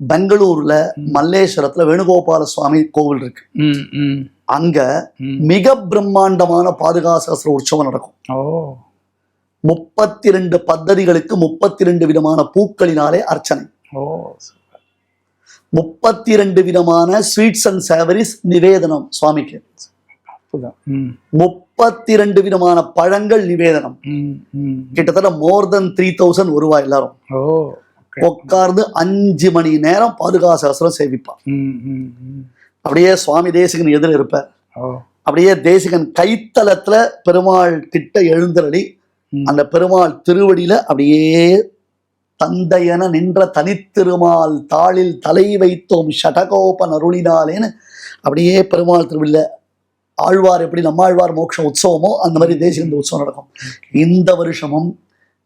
பெங்களூர்ல. மல்லேஸ்வரத்துல வேணுகோபால சுவாமி கோவில் இருக்கு. அங்க மிக பிரம்மாண்டமான பாதுகாசகஸ்திர உற்சவம் நடக்கும். முப்பத்தி ரெண்டு பத்ததிகளுக்கு முப்பத்தி ரெண்டு விதமான பூக்களினாலே அர்ச்சனை. முப்பத்தி ரெண்டு விதமான ஸ்வீட்ஸ் அண்ட் சேவரிஸ் நிவேதனம் சுவாமிக்கு. முப்பத்தி ரெண்டு விதமான பழங்கள் நிவேதனம். கிட்டத்தட்ட மோர் தென் த்ரீ தௌசண்ட் வருவா எல்லாரும். உட்கார்ந்து அஞ்சு மணி நேரம் பாதுகாசகஸ்திரம் சேவிப்பான். ம் ம் ம். அப்படியே சுவாமி தேசிகன் எதிர் இருப்பார். அப்படியே தேசிகன் கைத்தலத்துல பெருமாள் கிட்ட எழுந்தருளி. அந்த பெருமாள் திருவடியில அப்படியே தந்தையென நின்ற தனித்திருமால் தாளில் தலை வைத்தோம் ஷடகோபன் அருளினாலேன்னு அப்படியே பெருமாள் திருவடியில ஆழ்வார் எப்படி நம்மாழ்வார் மோட்ச உற்சவமோ அந்த மாதிரி தேசிகந்த உற்சவம் நடக்கும். இந்த வருஷமும்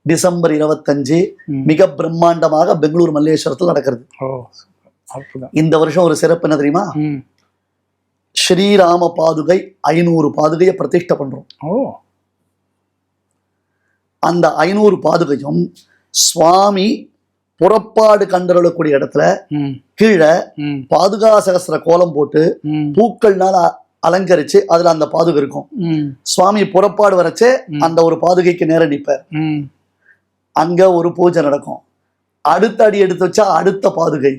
டிசம்பர் இருபத்தஞ்சு. மிக பிரம்மாண்டமாக பெங்களூர் மல்லேஸ்வரத்தில் நடக்கிறது. இந்த வருஷம் ஒரு சிறப்பு என்ன தெரியுமா? ஸ்ரீராம பாதுகை ஐநூறு பாதுகையை பிரதிஷ்டை பண்றோம். அந்த ஐநூறு பாதுகையும் சுவாமி புறப்பாடு கண்டறக்கூடிய இடத்துல கீழே பாதுகா சகஸ்திர கோலம் போட்டு பூக்கள்னால அலங்கரிச்சு அதுல அந்த பாதுகை இருக்கும். சுவாமி புறப்பாடு வரச்சே. அந்த ஒரு பாதுகைக்கு நேர நிப்பார். ம். அங்க ஒரு பூஜை நடக்கும். அடுத்த அடி எடுத்து வச்சா அடுத்த பாதுகை.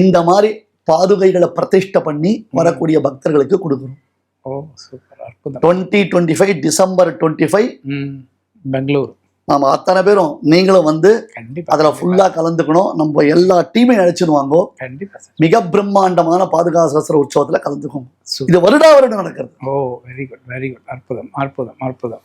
இந்த மாதிரி பாதுகைகளை பிரதிஷ்டை பண்ணி வரக்கூடிய பக்தர்களுக்கு கொடுக்கணும். Twenty twenty five December twenty five Bengaluru. நாம அத்தனை பேரும் நீங்களும் வந்து அதுல ஃபுல்லா கலந்துக்கணும். நம்ம எல்லா டீமையும் சார் மிக பிரம்மாண்டமான பாதுகாசகஸ்திர உற்சவத்துல கலந்துக்கும் சூப்பர். இது வருடா வருடம் நடக்கிறது. Oh very good very good அற்புதம் அற்புதம் அற்புதம்.